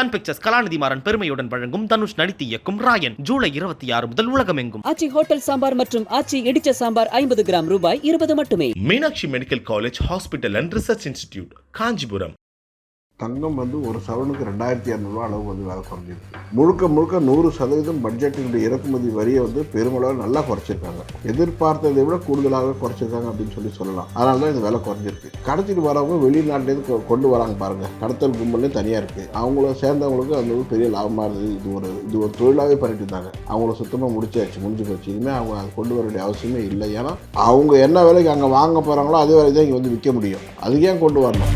Sun Pictures Kalanithi Maran பெருமையுடன் வழங்கும் தனுஷ் நடித்து இயக்கும் ராயன். ஜூலை இருபத்தி ஆறு முதல் உலகமெங்கும். ஆச்சி ஹோட்டல் சாம்பார் மற்றும் ஆச்சி இடிச்ச சாம்பார் ஐம்பது கிராம் ரூபாய் இருபது மட்டுமே. Meenakshi medical college hospital and research institute Kanchipuram. தங்கம் வந்து ஒரு சவரனுக்கு ரெண்டாயிரத்தி இரநூறுவா அளவு வந்து வேலை குறைஞ்சிருக்கு. முழுக்க முழுக்க நூறு சதவீதம் பட்ஜெட்டினுடைய இறக்குமதி வரியை வந்து பெருமளவு நல்லா குறைச்சிருக்காங்க. எதிர்பார்த்ததை விட கூடுதலாக குறைச்சிருக்காங்க அப்படின்னு சொல்லி சொல்லலாம். அதனால தான் இந்த விலை குறைஞ்சிருக்கு. கடத்திட்டு வரவங்க வெளிநாட்டிலேருந்து கொண்டு வராங்க பாருங்க. கடத்தல் கும்பலே தனியாக இருக்குது அவங்கள சேர்ந்தவங்களுக்கு அந்த ஒரு பெரிய லாபமாக இருந்தது. இது ஒரு இது ஒரு தொழிலாகவே பண்ணிட்டு இருந்தாங்க. அவங்கள சுத்தமாக முடிச்சாச்சு முடிஞ்சு போச்சு. இனிமேல் அவங்க அதை கொண்டு வர வேண்டிய அவசியமே இல்லை. ஏன்னா அவங்க என்ன விலைக்கு அங்கே வாங்க போகிறாங்களோ அதே விலைக்கு தான் இங்கே வந்து விற்க முடியும். அதுக்கே ஏன் கொண்டு வரணும்?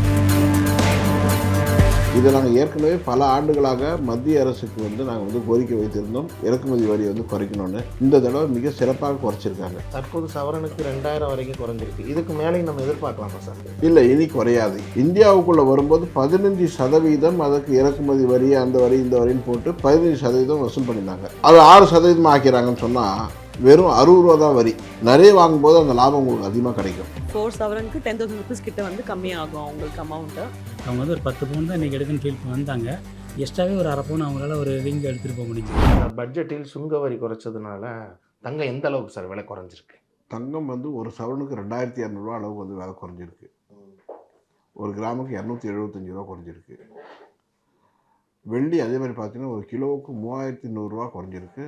இதை நாங்கள் ஏற்கனவே பல ஆண்டுகளாக மத்திய அரசுக்கு வந்து நாங்கள் வந்து கோரிக்கை வைத்திருந்தோம். இறக்குமதி வரி வந்து குறைக்கணும்னு. இந்த தடவை மிக சிறப்பாக குறைச்சிருக்காங்க. தற்போது சவரனுக்கு ரெண்டாயிரம் வரைக்கும் குறைஞ்சிருக்கு. இதுக்கு மேலேயும் நம்ம எதிர்பார்க்கலாமா சார்? இல்லை இனி குறையாது. இந்தியாவுக்குள்ளே வரும்போது பதினஞ்சு சதவீதம் அதுக்கு இறக்குமதி வரி அந்த வரி இந்த வரின்னு போட்டு பதினஞ்சு சதவீதம் வசூல் பண்ணியிருந்தாங்க. அது ஆறு சதவீதம் ஆக்கிறாங்கன்னு சொன்னால் வெறும் அறுபது ரூபா தான் வரி. நிறைய வாங்கும்போது அந்த லாபம் உங்களுக்கு அதிகமாக கிடைக்கும். ஃபோர் செவனுக்கு டென் தௌசண்ட் ருபீஸ் கிட்ட வந்து கம்மியாகும் அவங்களுக்கு அமௌண்ட்டு அவங்க வந்து ஒரு பத்து பவுன் தான் இன்றைக்கி எடுக்குன்னு ஃபீல் வந்தாங்க எக்ஸ்ட்ராவே ஒரு அரை பவுன் அவங்களால ஒரு ரிங் எடுத்துகிட்டு போக முடிஞ்சு பட்ஜெட்டில் சுங்க வரி குறைச்சதுனால தங்கம் எந்த அளவுக்கு சார் விலை குறைஞ்சிருக்கு? தங்கம் வந்து ஒரு சவரனுக்கு ரெண்டாயிரத்தி இரநூறுவா அளவு வந்து விலை குறைஞ்சிருக்கு. ஒரு கிராமுக்கு இரநூத்தி எழுபத்தஞ்சு ரூபா குறைஞ்சிருக்கு. வெள்ளி அதே மாதிரி பார்த்தீங்கன்னா ஒரு கிலோவுக்கு மூவாயிரத்தி நூறுரூவா குறைஞ்சிருக்கு.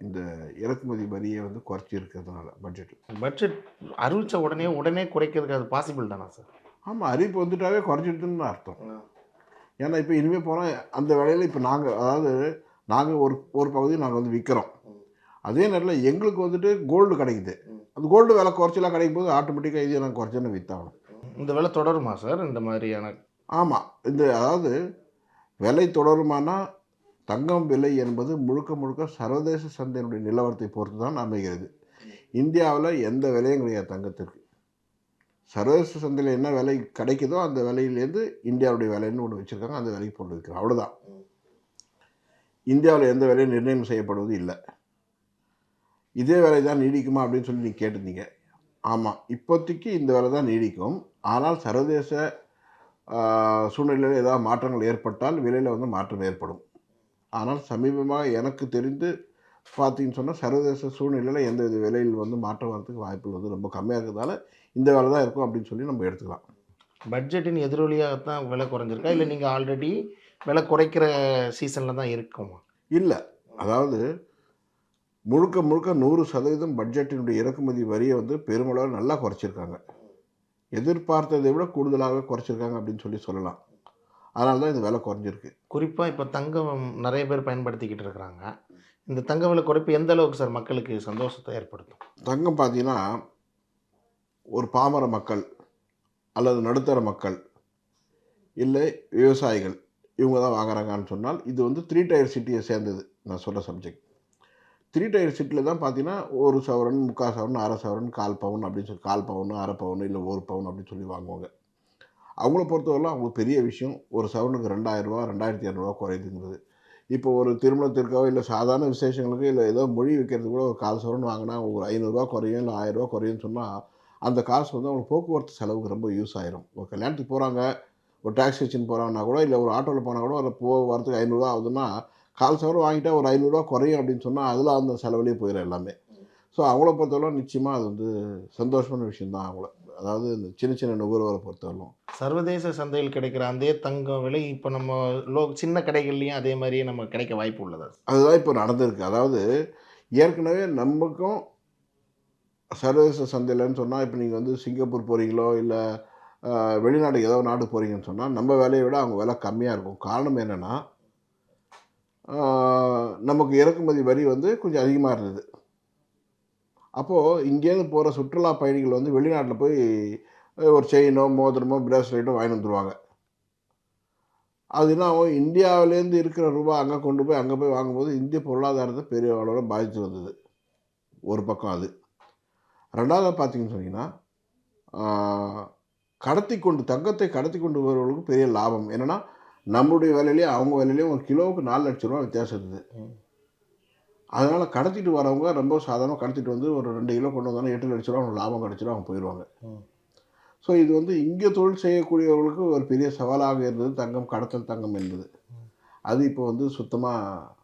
இந்த இறக்குமதி வரியை வந்து குறைச்சிருக்கிறதுனால பட்ஜெட்டில் பட்ஜெட் அறிவிச்ச உடனே உடனே குறைக்கிறதுக்கு அது பாசிபிள் தானா சார் ஆமாம் அறிவிப்பு வந்துட்டாவே குறைஞ்சிடுதுன்னு அர்த்தம். ஏன்னா இப்போ இனிமேல் போனால் அந்த வேலையில் இப்போ நாங்கள் அதாவது நாங்கள் ஒரு ஒரு பகுதி நாங்கள் வந்து விற்கிறோம் அதே நேரத்தில் எங்களுக்கு வந்துட்டு கோல்டு கிடைக்குது. அந்த கோல்டு விலை குறைச்சலாம் கிடைக்கும் போது ஆட்டோமேட்டிக்காக இதை நாங்கள் குறைச்சேன்னு விற்றாகணும் இந்த விலை தொடருமா சார் இந்த மாதிரியான? ஆமாம் இந்த அதாவது விலை தொடருமானா தங்கம் விலை என்பது முழுக்க முழுக்க சர்வதேச சந்தையினுடைய நிலவரத்தை பொறுத்து தான் அமைகிறது. இந்தியாவில் எந்த விலையும் கிடையாது தங்கத்திற்கு. சர்வதேச சந்தையில் என்ன விலை கிடைக்குதோ அந்த விலையிலேருந்து இந்தியாவுடைய விலைன்னு ஒன்று வச்சுருக்காங்க. அந்த விலைக்கு போட்டு வைக்கிறோம் அவ்வளோதான் இந்தியாவில் எந்த விலையும் நிர்ணயம் செய்யப்படுவது இல்லை. இதே விலை தான் நீடிக்குமா அப்படின்னு சொல்லி நீங்கள் கேட்டிருந்தீங்க. ஆமாம் இப்போதைக்கு இந்த விலை தான் நீடிக்கும். ஆனால் சர்வதேச சூழ்நிலையில் ஏதாவது மாற்றங்கள் ஏற்பட்டால் விலையில் வந்து மாற்றம் ஏற்படும். ஆனால் சமீபமாக எனக்கு தெரிந்து பார்த்தீங்கன்னு சொன்னால் சர்வதேச சூழ்நிலையில் எந்த வித விலையில் வந்து மாற்றம் வரதுக்கு வாய்ப்புகள் வந்து ரொம்ப கம்மியாக இருக்கிறதால இந்த வேலை தான் இருக்கும் அப்படின்னு சொல்லி நம்ம எடுத்துக்கலாம். பட்ஜெட்டின் எதிரொலியாகத்தான் விலை குறைஞ்சிருக்கா? இல்லை நீங்கள் ஆல்ரெடி விலை குறைக்கிற சீசனில் தான் இருக்குமா? இல்லை. அதாவது முழுக்க முழுக்க நூறு சதவீதம் பட்ஜெட்டினுடைய இறக்குமதி வரியை வந்து பெருமளவு நல்லா குறைச்சிருக்காங்க. எதிர்பார்த்ததை விட கூடுதலாக குறைச்சிருக்காங்க அப்படின்னு சொல்லி சொல்லலாம். அதனால தான் இந்த விலை குறைஞ்சிருக்கு. குறிப்பாக இப்போ தங்கம் நிறைய பேர் பயன்படுத்திக்கிட்டு இருக்கிறாங்க. இந்த தங்க விலை குறைப்பு எந்த அளவுக்கு சார் மக்களுக்கு சந்தோஷத்தை ஏற்படுத்தும்? தங்கம் பார்த்தீங்கன்னா ஒரு பாமர மக்கள் அல்லது நடுத்தர மக்கள் இல்லை விவசாயிகள் இவங்க தான் வாங்குறாங்கன்னு சொன்னால் இது வந்து த்ரீ டயர் சிட்டியை சேர்ந்தது. நான் சொல்கிற சப்ஜெக்ட் த்ரீ டயர் சிட்டியில் தான் பார்த்தீங்கன்னா ஒரு சவரன் முக்கால் சவரன் அரை சவரன் கால் பவுன் அப்படின்னு சொல்லி கால் பவுன் அரை பவுன் இல்லை ஒரு பவுன் அப்படின்னு சொல்லி வாங்குவாங்க. அவங்கள பொறுத்தவரைலாம் அவங்களுக்கு பெரிய விஷயம் ஒரு சவரனுக்கு ரெண்டாயிரரூவா ரெண்டாயிரத்தி இரநூறுவா குறையுதுங்கிறது. இப்போ ஒரு திருமணத்திற்கோ இல்லை சாதாரண விசேஷங்களுக்கு இல்லை ஏதோ மொழி வைக்கிறது கூட ஒரு கால் சவரன் வாங்கினா ஒரு ஐநூறுரூவா குறையும் இல்லை ஆயிரரூவா குறையும்னு சொன்னால் அந்த காசு வந்து அவங்களுக்கு போக்குவரத்து செலவுக்கு ரொம்ப யூஸ் ஆயிரும். ஒரு கல்யாணத்துக்கு போகிறாங்க ஒரு டாக்ஸி வச்சுன்னு போகிறாங்கன்னா கூட இல்லை ஒரு ஆட்டோவில் போனால் கூட அதில் போக வரத்துக்கு ஐநூறுரூவா ஆகுதுன்னா கால் சவரம் வாங்கிட்டா ஒரு ஐநூறுரூவா குறையும் அப்படின்னு சொன்னால் அதில் அந்த செலவுலேயே போயிடும் எல்லாமே. ஸோ அவங்கள பொறுத்தவரை நிச்சயமாக அது வந்து சந்தோஷமான விஷயம்தான் அவங்கள. அதாவது இந்த சின்ன சின்ன நுகர்வோரை பொறுத்தவரைக்கும் சர்வதேச சந்தையில் கிடைக்கிற அதே தங்கம் விலை இப்போ நம்ம லோ சின்ன கடைகள்லையும் அதே மாதிரியே நம்ம கிடைக்க வாய்ப்பு உள்ளதா. அதுதான் இப்போ நடந்திருக்கு. அதாவது ஏற்கனவே நமக்கும் சர்வதேச சந்தையிலன்னு சொன்னால் இப்போ நீங்கள் வந்து சிங்கப்பூர் போகிறீங்களோ இல்லை வெளிநாட்டுக்கு ஏதோ நாடு போகிறீங்கன்னு சொன்னால் நம்ம விலையை விட அவங்க விலை கம்மியாக இருக்கும். காரணம் என்னென்னா நமக்கு இறக்குமதி வரி வந்து கொஞ்சம் அதிகமாக இருந்தது. அப்போது இங்கேருந்து போகிற சுற்றுலா பயணிகள் வந்து வெளிநாட்டில் போய் ஒரு செயினோ மோதிரமோ பிரேஸ்லெட்டோ வாங்கி வந்துடுவாங்க அது என்ன ஆகும் இந்தியாவிலேருந்து இருக்கிற ரூபா அங்கே கொண்டு போய் அங்கே போய் வாங்கும்போது இந்திய பொருளாதாரத்தை பெரிய அளவில் பாதித்து வந்தது ஒரு பக்கம் அது. ரெண்டாவது பார்த்தீங்கன்னு சொன்னீங்கன்னா கடத்தி கொண்டு தங்கத்தை கடத்தி கொண்டு வருவர்களுக்கு பெரிய லாபம். என்னென்னா நம்மளுடைய விலையிலேயே அவங்க விலையிலையும் ஒரு கிலோவுக்கு நாலு லட்ச ரூபா வித்தியாசம் இருக்குது. அதனால் கடத்திட்டு வரவங்க ரொம்ப சாதாரணமாக கடத்திட்டு வந்து ஒரு ரெண்டு கிலோ கொண்டு வந்தாலும் எட்டு ரூபா அவங்களுக்கு லாபம் கிடச்சிடும் அவங்க போயிடுவாங்க. ஸோ இது வந்து இங்கே தொழில் செய்யக்கூடியவர்களுக்கு ஒரு பெரிய சவாலாக இருந்தது தங்கம் கடத்தல் தங்கம் என்பது. அது இப்போ வந்து சுத்தமாக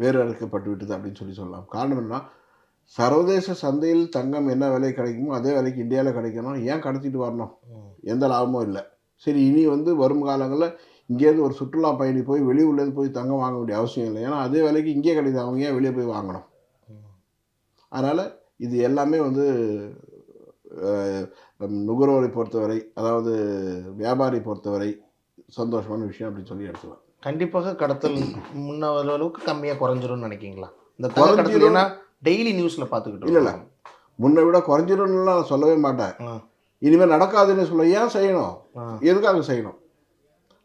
வேறு அறுக்கப்பட்டு விட்டது அப்படின்னு சொல்லி சொல்லலாம். காரணம் என்ன? சர்வதேச சந்தையில் தங்கம் என்ன விலை கிடைக்குமோ அதே விலைக்கு இந்தியாவில் கிடைக்கணும். ஏன் கடத்திட்டு வரணும்? எந்த லாபமும் இல்லை. சரி இனி வந்து வரும் காலங்களில் இங்கேருந்து ஒரு சுற்றுலா பயணி போய் வெளியூர்லேருந்து போய் தங்கம் வாங்க வேண்டிய அவசியம் இல்லை. ஏன்னா அதே விலைக்கு இங்கே கிடைக்குது. அவங்க ஏன் வெளியே போய் வாங்கணும்? அதனால் இது எல்லாமே வந்து நுகர்வோரை பொறுத்தவரை அதாவது வியாபாரி பொறுத்தவரை சந்தோஷமான விஷயம் அப்படின்னு சொல்லி எடுத்துக்கலாம். கண்டிப்பாக கடத்தல் முன்ன அளவுக்கு கம்மியாக குறைஞ்சிரும்னு நினைக்கிங்களா இந்த. கடத்தல் ஏன்னா டெய்லி நியூஸில் பார்த்துக்கிட்டு இல்ல, இல்ல. முன்னை விட குறைஞ்சிடும்லாம் நான் சொல்லவே மாட்டேன். இனிமேல் நடக்காதுன்னு சொல்ல ஏன் செய்யணும். எதுக்காக செய்யணும்?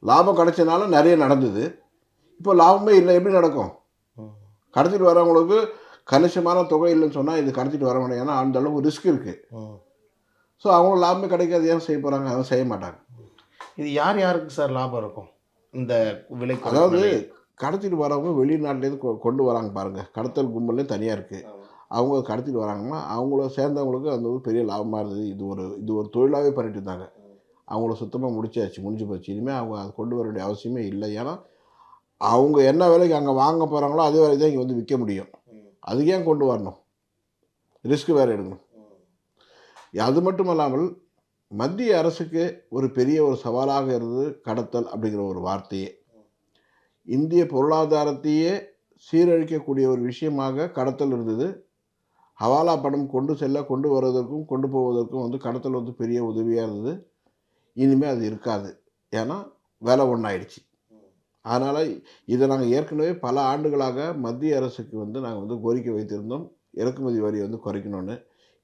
லாபம் கிடைச்சனால நிறைய நடந்தது. இப்போ லாபமே இல்லை. எப்படி நடக்கும். கடத்திட்டு வரவங்களுக்கு கணிசமான தொகை இல்லைன்னு சொன்னால் இது கடத்திட்டு வர முடியும் ஏன்னா அந்த அளவுக்கு ரிஸ்க் இருக்குது. ஸோ அவங்க லாபமே கிடைக்காது. ஏன் செய்ய போகிறாங்க அதை செய்ய மாட்டாங்க. இது யார் யாருக்கு சார் லாபம் இருக்கும்? இந்த விலை அதாவது? கடத்திட்டு வரவங்க வெளிநாட்டிலேருந்து கொண்டு வராங்க பாருங்கள் கடத்தல் கும்பல்லே தனியாக இருக்குது அவங்க கடத்திட்டு வராங்கன்னா அவங்கள சேர்ந்தவங்களுக்கு அந்த ஒரு பெரிய லாபமாக இருந்தது. இது ஒரு இது ஒரு தொழிலாகவே பண்ணிட்டு இருந்தாங்க. அவங்கள சுத்தமாக முடிச்சாச்சு முடிஞ்சு போச்சு. இனிமேல் அவங்க அதை கொண்டு வர வேண்டிய அவசியமே இல்லை. ஏன்னா அவங்க என்ன விலைக்கு அங்கே வாங்க போகிறாங்களோ அதே விலைக்கு தான் இங்கே வந்து விற்க முடியும். அதுக்கு ஏன் கொண்டு வரணும்? ரிஸ்க் வேறு எடுக்கணும். அது மட்டும் இல்லாமல் மத்திய அரசுக்கு ஒரு பெரிய ஒரு சவாலாக இருந்தது கடத்தல் அப்படிங்கிற ஒரு வார்த்தையே. இந்திய பொருளாதாரத்தையே சீரழிக்கக்கூடிய ஒரு விஷயமாக கடத்தல் இருந்தது. ஹவாலா பணம் கொண்டு செல்ல கொண்டு வருவதற்கும் கொண்டு போவதற்கும் வந்து கடத்தல் வந்து பெரிய உதவியாக இருந்தது. இனிமேல் அது இருக்காது. ஏன்னா வேலை ஒன்றாயிடுச்சு அதனால் இதை நாங்கள் ஏற்கனவே பல ஆண்டுகளாக மத்திய அரசுக்கு வந்து நாங்கள் வந்து கோரிக்கை வைத்திருந்தோம். இறக்குமதி வரி வந்து குறைக்கணும்னு.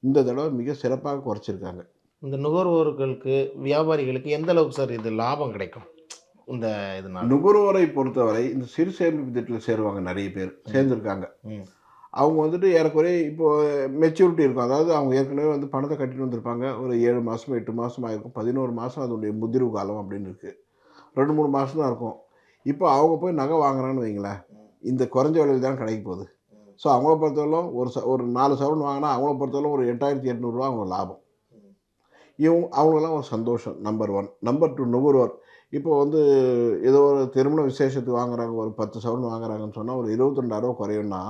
இந்த தடவை மிக சிறப்பாக குறைச்சிருக்காங்க. இந்த நுகர்வோர்களுக்கு வியாபாரிகளுக்கு எந்த அளவுக்கு சார் இது லாபம் கிடைக்கும்? இந்த இதனால? நுகர்வோரை பொறுத்தவரை இந்த சிறு சேமிப்பு திட்டத்தில் சேருவாங்க நிறைய பேர். சேர்ந்துருக்காங்க. ம். அவங்க வந்துட்டு ஏறக்குறைய இப்போ மெச்சூரிட்டி இருக்கும். அதாவது அவங்க ஏற்கனவே வந்து பணத்தை கட்டிட்டு வந்திருப்பாங்க. ஒரு ஏழு மாதம் எட்டு மாதம் ஆகிருக்கும் பதினோரு மாதம் அதனுடைய முதிர்வு காலம் அப்படின்னு இருக்குது ரெண்டு மூணு மாதம் தான் இருக்கும். இப்போ அவங்க போய் நகை வாங்குறான்னு வைங்களேன். இந்த குறைஞ்ச விலையில் தான் கிடைக்க போகுது. ஸோ அவங்கள பொறுத்தவரைக்கும் ஒரு ச ஒரு நாலு சவரன் வாங்கினா அவங்கள பொறுத்தவரைக்கும் ஒரு எட்டாயிரத்தி எட்நூறுரூவா அவங்க லாபம். இவங்க அவங்களெல்லாம் ஒரு சந்தோஷம் நம்பர் ஒன் நம்பர் டூ நுகர்வோர். இப்போ வந்து ஏதோ ஒரு திருமண விசேஷத்துக்கு வாங்குறாங்க ஒரு பத்து சவரன் வாங்குறாங்கன்னு சொன்னால் ஒரு இருபத்தெண்டாயிரரூவா குறையும்னா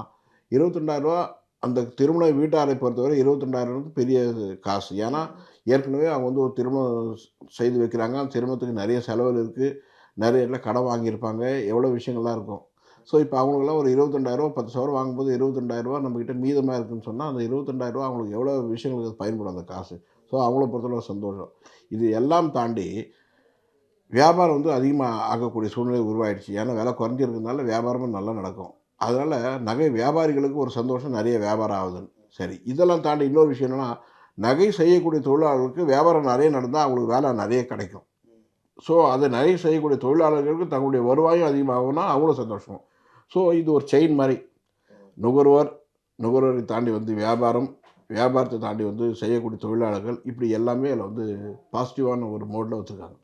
இருபத்தெண்டாயிரரூவா அந்த திருமண வீட்டாரை பொறுத்தவரை இருபத்தெண்டாயிரம் பெரிய காசு. ஏன்னா ஏற்கனவே அவங்க வந்து ஒரு திருமணம் செய்து வைக்கிறாங்க. அந்த திருமணத்துக்கு நிறைய செலவுகள் இருக்குது நிறைய இடத்துல கடன் வாங்கியிருப்பாங்க. எவ்வளோ விஷயங்கள்லாம் இருக்கும். ஸோ இப்போ அவங்களுக்குலாம் ஒரு இருபத்தெண்டாயிரரூவா பத்து சவரம் வாங்கும்போது இருபத்தெண்டாயிரரூவா நம்மக்கிட்ட மீதமாக இருக்குன்னு சொன்னால் அந்த இருபத்தெண்டாயிரரூவா அவங்களுக்கு எவ்வளோ விஷயங்களுக்கு அது பயன்படும் அந்த காசு. ஸோ அவங்கள பொறுத்தவரை சந்தோஷம். இது எல்லாம் தாண்டி வியாபாரம் வந்து அதிகமாக ஆகக்கூடிய சூழ்நிலை உருவாயிடுச்சு. ஏன்னா விலை குறைஞ்சிருக்கிறதுனால வியாபாரமும் நல்லா நடக்கும். அதனால் நகை வியாபாரிகளுக்கு ஒரு சந்தோஷம் நிறைய வியாபாரம் ஆகுதுன்னு சரி இதெல்லாம் தாண்டி இன்னொரு விஷயம் என்னென்னா நகை செய்யக்கூடிய தொழிலாளர்களுக்கு வியாபாரம் நிறைய நடந்தால் அவங்களுக்கு வேலை நிறைய கிடைக்கும். ஸோ அதை நிறைய செய்யக்கூடிய தொழிலாளர்களுக்கு தங்களுடைய வருவாயும் அதிகமாகும்னா அவங்களும் சந்தோஷம். ஸோ இது ஒரு செயின் மாதிரி. நுகர்வோர் நுகர்வோரை தாண்டி வந்து வியாபாரம் வியாபாரத்தை தாண்டி வந்து செய்யக்கூடிய தொழிலாளர்கள் இப்படி எல்லாமே அதில் வந்து பாசிட்டிவான ஒரு மோடில் வச்சுருக்காங்க.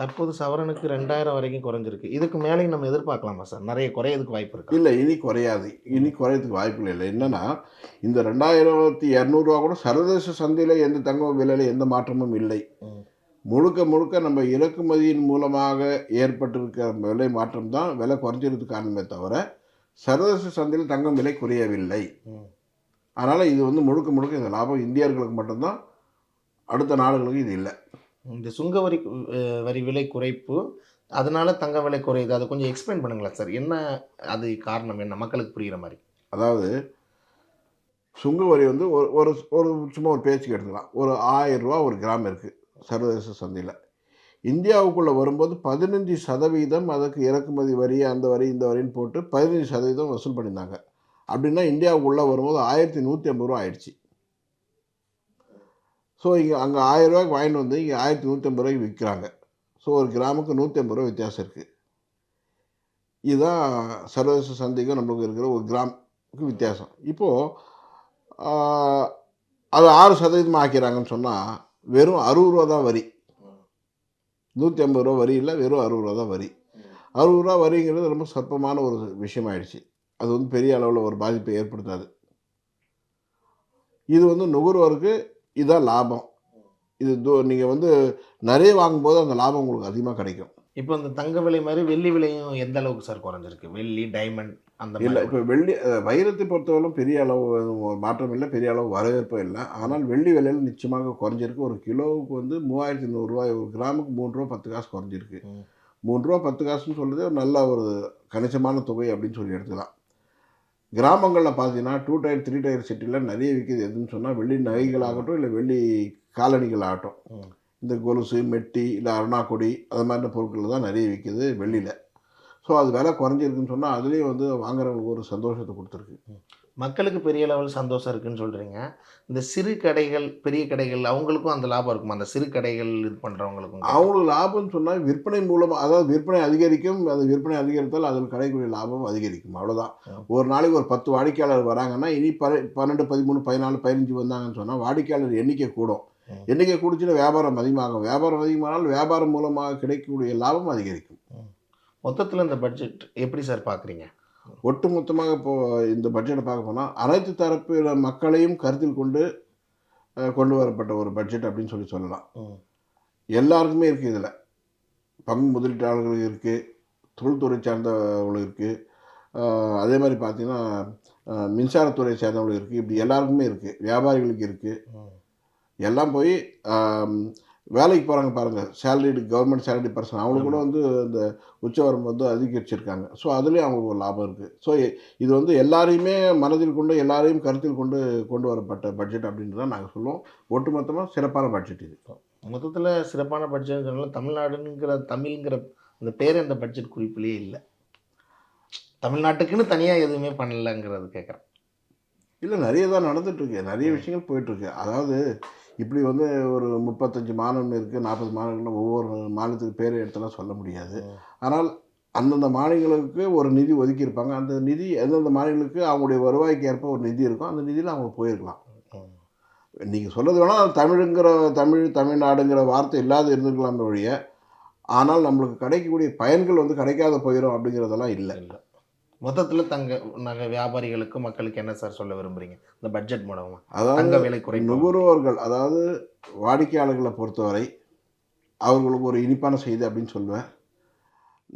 தற்போது சவரனுக்கு ரெண்டாயிரம் வரைக்கும் குறைஞ்சிருக்கு. இதுக்கு மேலேயும் நம்ம எதிர்பார்க்கலாமா சார்? நிறைய குறையதுக்கு வாய்ப்பு இருக்கு? இல்லை இனி குறையாது. இனி குறையறதுக்கு வாய்ப்பு இல்லை. என்னன்னா இந்த ரெண்டாயிரத்தி இரநூறுவா கூட சர்வதேச சந்தையில் எந்த தங்க விலையில் எந்த மாற்றமும் இல்லை. முழுக்க முழுக்க நம்ம இறக்குமதியின் மூலமாக ஏற்பட்டிருக்கிற விலை மாற்றம் தான் விலை குறைஞ்சிருக்கு காரணமே தவிர சர்வதேச சந்தையில் தங்கம் விலை குறையவில்லை. அதனால் இது வந்து முழுக்க முழுக்க இந்த லாபம் இந்தியர்களுக்கு மட்டும்தான் அடுத்த நாடுகளுக்கு இது இல்லை. இந்த சுங்க வரி வரி விலை குறைப்பு அதனால தங்க விலை குறையுது. அதை கொஞ்சம் எக்ஸ்பிளைன் பண்ணுங்களேன் சார் என்ன அது காரணம்? என்ன மக்களுக்கு புரிகிற மாதிரி? அதாவது சுங்க வரி வந்து ஒரு ஒரு ஒரு சும்மா ஒரு பேச்சுக்கு எடுத்துக்கலாம். ஒரு ஆயிரம் ரூபா ஒரு கிராம் இருக்குது சர்வதேச சந்தையில். இந்தியாவுக்குள்ளே வரும்போது பதினஞ்சு சதவீதம் அதுக்கு இறக்குமதி வரி அந்த வரி இந்த வரின்னு போட்டு பதினஞ்சு சதவீதம் வசூல் பண்ணியிருந்தாங்க. அப்படின்னா இந்தியாவுக்குள்ளே வரும்போது ஆயிரத்தி நூற்றி ஐம்பது ரூபா ஆயிடுச்சு. ஸோ இங்கே அங்கே ஆயிரம் ரூபாய்க்கு வாங்கிட்டு வந்து இங்கே ஆயிரத்தி நூற்றம்பது ரூபாய்க்கு விற்கிறாங்க. ஸோ ஒரு கிராமுக்கு நூற்றி ஐம்பது ரூபா வித்தியாசம் இருக்குது இதுதான் சர்வதேச சந்தைக்கும் நம்மளுக்கு இருக்கிற ஒரு கிராமுக்கு வித்தியாசம். இப்போது அது ஆறு சதவீதமாக ஆக்கிறாங்கன்னு சொன்னால் வெறும் அறுபது ரூபா தான் வரி. நூற்றி ஐம்பது ரூபா வரி இல்லை வெறும் அறுபது ரூபா தான் வரி. அறுபது ரூபா வரிங்கிறது ரொம்ப சர்ப்பமான ஒரு விஷயமாயிடுச்சு. அது வந்து பெரிய அளவில் ஒரு பாதிப்பை ஏற்படுத்தாது. இது வந்து நுகர்வோருக்கு இதான் லாபம். இது நீங்கள் வந்து நிறைய வாங்கும்போது அந்த லாபம் உங்களுக்கு அதிகமாக கிடைக்கும். இப்போ இந்த தங்க விலை மாதிரி வெள்ளி விலையும் எந்த அளவுக்கு சார் குறைஞ்சிருக்கு? வெள்ளி டைமண்ட் அந்த இல்லை இப்போ வெள்ளி வைரத்தை பொறுத்தவரைக்கும் பெரிய அளவு மாற்றம் இல்லை பெரிய அளவு வரவேற்பும் இல்லை. ஆனால் வெள்ளி விலையில் நிச்சயமாக குறைஞ்சிருக்கு. ஒரு கிலோவுக்கு வந்து மூவாயிரத்தி நூறுரூவாய் ஒரு கிராமுக்கு மூணு ரூபா பத்து காசு குறைஞ்சிருக்கு. ம். மூணு ரூபா பத்து காசுன்னு சொல்றது ஒரு நல்ல ஒரு கணிசமான தொகை அப்படின்னு சொல்லி எடுத்துக்கலாம். கிராமங்களில் பார்த்தீங்கன்னா டூ டயர் த்ரீ டயர் சிட்டியில் நிறைய விற்கிது எதுன்னு சொன்னால் வெள்ளி நகைகளாகட்டும் இல்லை வெள்ளி காலணிகள் ஆகட்டும். இந்த கொலுசு மெட்டி இல்லை அருணாக்கொடி அது மாதிரி பொருட்கள் தான் நிறைய விற்கிது வெள்ளியில். ஸோ அது விலை குறைஞ்சிருக்குன்னு சொன்னால் அதுலேயும் வந்து வாங்குறவங்களுக்கு ஒரு சந்தோஷத்தை கொடுத்துருக்கு. மக்களுக்கு பெரிய லெவல் சந்தோஷம் இருக்குன்னு சொல்கிறீங்க இந்த சிறு கடைகள் பெரிய கடைகள் அவங்களுக்கும் அந்த லாபம் இருக்குமா? அந்த சிறு கடைகள் இது பண்ணுறவங்களுக்கும் அவங்களுக்கு லாபம்னு சொன்னால் விற்பனை மூலமாக அதாவது விற்பனை அதிகரிக்கும் அது விற்பனை அதிகரித்தால் அதில் கிடைக்கக்கூடிய லாபம் அதிகரிக்கும். அவ்வளோதான். ஒரு நாளைக்கு ஒரு பத்து வாடிக்கையாளர் வராங்கன்னா இனி பன்னெண்டு பதிமூணு பதினாலு பதினஞ்சு வந்தாங்கன்னு சொன்னால் வாடிக்கையாளர் எண்ணிக்கை கூடும். எண்ணிக்கை கூடிச்சுன்னா வியாபாரம் அதிகமாகும். வியாபாரம் அதிகமானால் வியாபாரம் மூலமாக கிடைக்கக்கூடிய லாபம் அதிகரிக்கும். மொத்தத்தில் இந்த பட்ஜெட் எப்படி சார் பார்க்குறீங்க ஒட்டு மொத்தமாக இப்போ இந்த பட்ஜெட்டை பார்க்க போனால் அனைத்து தரப்பு மக்களையும் கருத்தில் கொண்டு கொண்டு வரப்பட்ட ஒரு பட்ஜெட் அப்படின்னு சொல்லி சொல்லலாம். எல்லாருக்குமே இருக்குது இதில். பங்கு முதலீட்டாளர்களுக்கு இருக்குது தொழில்துறை சார்ந்தவங்களுக்கு இருக்குது அதே மாதிரி பார்த்தீங்கன்னா மின்சாரத்துறை சேர்ந்தவங்களுக்கு இருக்குது இப்படி எல்லாருக்குமே இருக்குது வியாபாரிகளுக்கு இருக்குது. எல்லாம் போய் வேலைக்கு போகிறாங்க பாருங்கள் சேலரிடு கவர்மெண்ட் சேலரி பர்சன் அவங்களுக்கு கூட வந்து இந்த உச்சவரம்பு வந்து அதிகரிச்சிருக்காங்க. ஸோ அதுலேயும் அவங்களுக்கு ஒரு லாபம் இருக்குது ஸோ இது வந்து எல்லாரையுமே மனதில் கொண்டு எல்லாரையும் கருத்தில் கொண்டு கொண்டு வரப்பட்ட பட்ஜெட் அப்படின்ட்டு தான் நாங்கள் சொல்லுவோம். ஒட்டுமொத்தமாக சிறப்பான பட்ஜெட் இது. மொத்தத்தில் சிறப்பான பட்ஜெட் சொன்னாலும் தமிழ்நாடுங்கிற தமிழ்ங்கிற அந்த பேர் அந்த பட்ஜெட் குறிப்பிலேயே இல்லை. தமிழ்நாட்டுக்குன்னு தனியாக எதுவுமே பண்ணலங்கிறது கேட்குறேன் இல்லை நிறைய தான் நடந்துட்டுருக்கு நிறைய விஷயங்கள் போயிட்டுருக்கு அதாவது இப்படி வந்து ஒரு முப்பத்தஞ்சு மாநிலம் இருக்குது நாற்பது மாநிலங்கள் ஒவ்வொரு மாநிலத்துக்கு பேர் எடுத்தெல்லாம் சொல்ல முடியாது. ஆனால் அந்தந்த மாநிலங்களுக்கு ஒரு நிதி ஒதுக்கியிருப்பாங்க அந்த நிதி எந்தெந்த மாநிலங்களுக்கு அவங்களுடைய வருவாய்க்கு ஏற்ப ஒரு நிதி இருக்கும். அந்த நிதியில் அவங்க போயிருக்கலாம். நீங்கள் சொல்கிறது வேணால் தமிழுங்கிற தமிழ் தமிழ்நாடுங்கிற வார்த்தை இல்லாத இருந்துக்கலாமே ஒழிய ஆனால் நம்மளுக்கு கிடைக்கக்கூடிய பயன்கள் வந்து கிடைக்காத போயிடும் அப்படிங்கிறதெல்லாம் இல்லை. இல்லை. மொத்தத்தில் தங்க நகை வியாபாரிகளுக்கு மக்களுக்கு என்ன சார் சொல்ல விரும்புறீங்க? இந்த பட்ஜெட் மூலமா. தங்க அதாவது விலை குறைப்பு நுகர்வோர்கள் அதாவது வாடிக்கையாளர்களை பொறுத்தவரை அவர்களுக்கு ஒரு இனிப்பான செய்தி அப்படின்னு சொல்லுவேன்.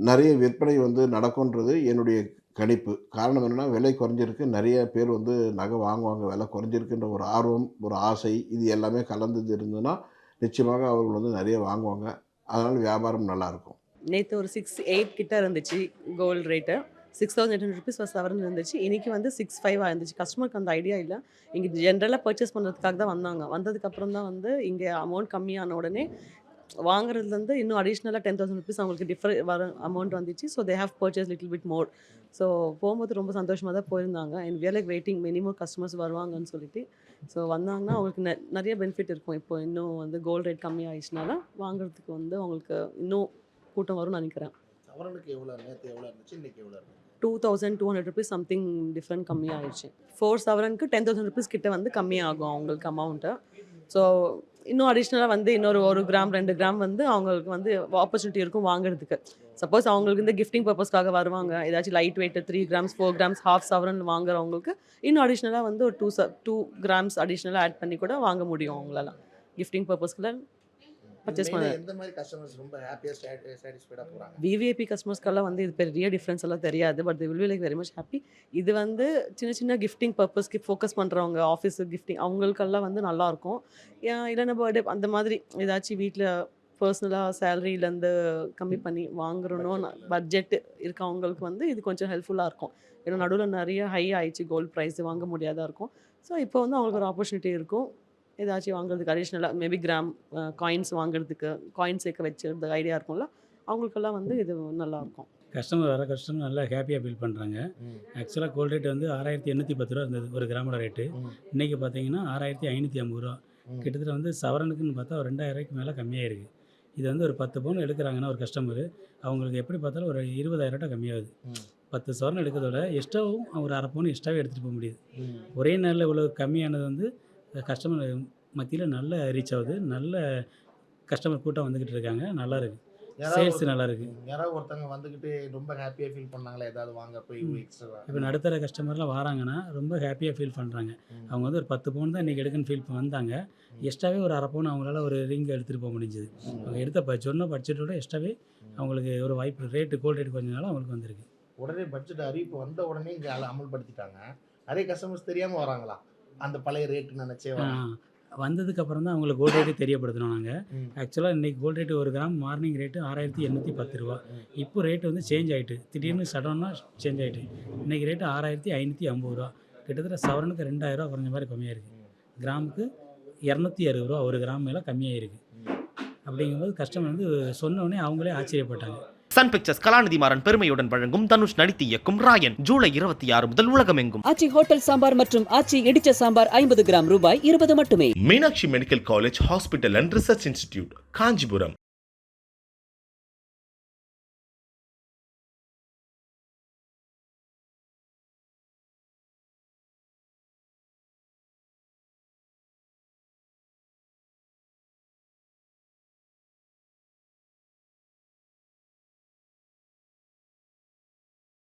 நிறைய விற்பனை வந்து நடக்கும்ன்றது என்னுடைய கணிப்பு. காரணம் என்னென்னா விலை குறைஞ்சிருக்கு. நிறைய பேர் வந்து நகை வாங்குவாங்க. விலை குறைஞ்சிருக்குன்ற ஒரு ஆர்வம் ஒரு ஆசை இது எல்லாமே கலந்தது இருந்ததுன்னா நிச்சயமாக அவர்கள் வந்து நிறைய வாங்குவாங்க. அதனால் வியாபாரம் நல்லாயிருக்கும் நேற்று ஒரு சிக்ஸ் எயிட் கிட்ட இருந்துச்சு gold rate six thousand eight hundred rupees first இருந்துச்சு இன்னைக்கு வந்து சிக்ஸ் ஃபைவாக இருந்துச்சு கஸ்டமருக்கு அந்த ஐடியா இல்லை. இங்கே ஜென்ரலாக பர்ச்சேஸ் பண்ணுறதுக்காக தான் வந்தாங்க. வந்ததுக்கப்புறம் தான் வந்து இங்கே அமௌண்ட் கம்மியான உடனே வாங்குறதுலேருந்து இன்னும் அடிஷ்னலாக டென் தௌசண்ட் ருபீஸ் அவங்களுக்கு டிஃபர் வர அமௌண்ட் வந்துச்சு. So they have purchase little bit more so போகும்போது ரொம்ப சந்தோஷமாக தான் போயிருந்தாங்க. And we're like waiting minimum customers வருவாங்கன்னு சொல்லிட்டு. ஸோ வந்தாங்கன்னா அவங்களுக்கு நெ- நிறைய பெனிஃபிட் இருக்கும். இப்போ இன்னும் வந்து கோல்டு ரேட் கம்மி ஆயிடுச்சுனால வாங்குறதுக்கு வந்து அவங்களுக்கு இன்னும் கூட்டம் வரும்னு நினைக்கிறேன். சவரனுக்கு எவ்வளோ நேற்று எவ்வளோ இருந்துச்சு? இன்றைக்கி எவ்வளோ இருந்துச்சு two thousand two hundred rupees something different கம்மியாகிடுச்சு four செவனுக்கு டென் தௌசண்ட் ருபீஸ் கிட்ட வந்து கம்மியாகும் அவங்களுக்கு அமௌண்ட்டு ஸோ இன்னும் அடிஷ்னலாக வந்து இன்னொரு ஒரு கிராம் ரெண்டு கிராம் வந்து அவங்களுக்கு வந்து ஆப்பர்ச்சுனிட்டி இருக்கும் வாங்குறதுக்கு. சப்போஸ் அவங்களுக்கு இந்த கிஃப்டிங் பர்பஸ்க்காக வருவாங்க. ஏதாச்சும் light weight three grams four grams half சவரன் வாங்குறவங்களுக்கு இன்னும் அடிஷ்னலாக வந்து ஒரு டூ ச டூ கிராம்ஸ் அடிஷ்னலாக ஆட் பண்ணி கூட வாங்க முடியும் அவங்களால. கிஃப்டிங் பர்பஸ்க்குள்ள Purchase பண்ண- எந்த மாதிரி கஸ்டமர்ஸ் ரொம்ப ஹாப்பியாக சாட்டிஸ்ஃபைடாக போகிறாங்க விவிஐபி கஸ்டமர்ஸ்க்கெல்லாம் வந்து இது பெரிய டிஃப்ரென்ஸ் எல்லாம் தெரியாது but will like very much happy இது வந்து சின்ன சின்ன கிஃப்டிங் பர்பஸ்க்கு ஃபோக்கஸ் பண்ணுறவங்க ஆஃபீஸ் கிஃப்டிங் அவங்களுக்கெல்லாம் வந்து நல்லாயிருக்கும் இல்லைன்னா பர்த்டே அந்த மாதிரி ஏதாச்சும் வீட்டில் பர்சனலாக சேலரியிலேருந்து கம்மி பண்ணி வாங்குறணும் பட்ஜெட் இருக்கவங்களுக்கு வந்து இது கொஞ்சம் ஹெல்ப்ஃபுல்லாக இருக்கும். ஏன்னா நடுவில் நிறைய ஹை ஆயிடுச்சு கோல்ட் ப்ரைஸ் வாங்க முடியாதா இருக்கும். ஸோ இப்போ வந்து அவங்களுக்கு ஒரு ஆப்பர்ச்சுனிட்டி இருக்கும். ஏதாச்சும் வாங்குறதுக்கு அடிஷ்னலாக மேபி கிராம் காயின்ஸ் வாங்குறதுக்கு காயின் சேர்க்க வச்சுருந்த ஐடியா இருக்கும்ல அவங்களுக்கெல்லாம் வந்து இது நல்லாயிருக்கும் கஸ்டமர் வர கஸ்டமர் நல்லா ஹாப்பியாக ஃபீல் பண்ணுறாங்க ஆக்சுவலாக கோல்ட் ரேட் வந்து ஆறாயிரத்தி எண்ணூற்றி பத்து ரூபா இருந்தது ஒரு கிராமோட ரேட்டு. இன்றைக்கி பார்த்தீங்கன்னா ஆறாயிரத்தி ஐநூற்றி ஐம்பது ரூபா. கிட்டத்தட்ட வந்து சவரனுக்குன்னு பார்த்தா ஒரு ரெண்டாயிரம் ரூபாய்க்கு மேலே கம்மியாக இருக்குது இது வந்து ஒரு பத்து பவுன் எடுக்கிறாங்கன்னா ஒரு கஸ்டமர் அவங்களுக்கு எப்படி பார்த்தாலும் ஒரு இருபதாயிரம் ரூபா கம்மியாகுது. பத்து சவரன் எடுக்கிறத விட எக்ஸ்ட்ராவும் ஒரு அரை பவுன் எக்ஸ்ட்ராவே எடுத்துகிட்டு போக முடியுது. ஒரே நாளில் இவ்வளோ கம்மியானது வந்து கஸ்டமர் மத்தியில் நல்ல ரீச் ஆகுது. நல்ல கஸ்டமர் கூட்டம் வந்துக்கிட்டு இருக்காங்க. நல்லா இருக்கு. சேல்ஸ் நல்லா இருக்கு. யாராவது ஒருத்தங்க வந்துக்கிட்டு ரொம்ப ஹாப்பியாக ஃபீல் பண்ணாங்களா? ஏதாவது வாங்க போய் எக்ஸ்ட்ரா இப்போ நடுத்தர கஸ்டமர்லாம் வராங்கன்னா ரொம்ப ஹாப்பியாக ஃபீல் பண்ணுறாங்க அவங்க வந்து ஒரு பத்து பவுன் தான் இன்றைக்கி எடுக்கன்னு ஃபீல் வந்தாங்க. எக்ஸ்ட்ராவே ஒரு அரை பவுன் அவங்களால ஒரு ரிங் எடுத்துகிட்டு போக முடிஞ்சுது. அவங்க எடுத்த ப சொன்ன பட்ஜெட்டோட எக்ஸ்ட்ராவே அவங்களுக்கு ஒரு வாய்ப்பு ரேட்டு கோல்ட் ரேட் கொஞ்ச அவங்களுக்கு வந்திருக்கு. உடனே பட்ஜெட் அறிவிப்பு வந்த உடனே இங்கே அமல்படுத்திட்டாங்க. நிறைய கஸ்டமர்ஸ் தெரியாமல் வராங்களா? அந்த பழைய ரேட்டு நினச்சே வந்ததுக்கு அப்புறம் தான் அவங்களுக்கு கோல்ட் ரேட்டு தெரியப்படுத்தினோம் நாங்கள். ஆக்சுவலாக இன்றைக்கி கோல்ட் ரேட்டு ஒரு கிராம் மார்னிங் ரேட்டு ஆறாயிரத்தி எண்ணூற்றி பத்து ரூபா. இப்போ ரேட்டு வந்து சேஞ்ச் ஆகிட்டு திடீர்னு சடனாக சேஞ்ச் ஆகிட்டு இன்றைக்கி ரேட்டு ஆறாயிரத்தி ஐநூற்றி ஐம்பது ரூபா. கிட்டத்தட்ட சவரனுக்கு ரெண்டாயிரரூவா குறைஞ்ச மாதிரி கம்மியாக இருக்குது கிராமுக்கு இரநூத்தி அறுபது ரூபா ஒரு கிராம் மேலே கம்மியாக இருக்குது அப்படிங்கும்போது கஸ்டமர் வந்து சொன்ன உடனே அவங்களே ஆச்சரியப்பட்டாங்க. சன் பிக்சர்ஸ் கலாநிதி மாறன் பெருமையுடன் வழங்கும் தனுஷ் நடித்து இயக்கும் ராயன் ஜூலை இருபத்தி ஆறு முதல் உலகமெங்கும் ஆச்சி ஹோட்டல் சாம்பார் மற்றும் ஆச்சி இடிச்ச சாம்பார் ஐம்பது கிராம் ரூபாய் இருபது மட்டுமே Meenakshi Medical College Hospital and Research Institute, Kanjipuram.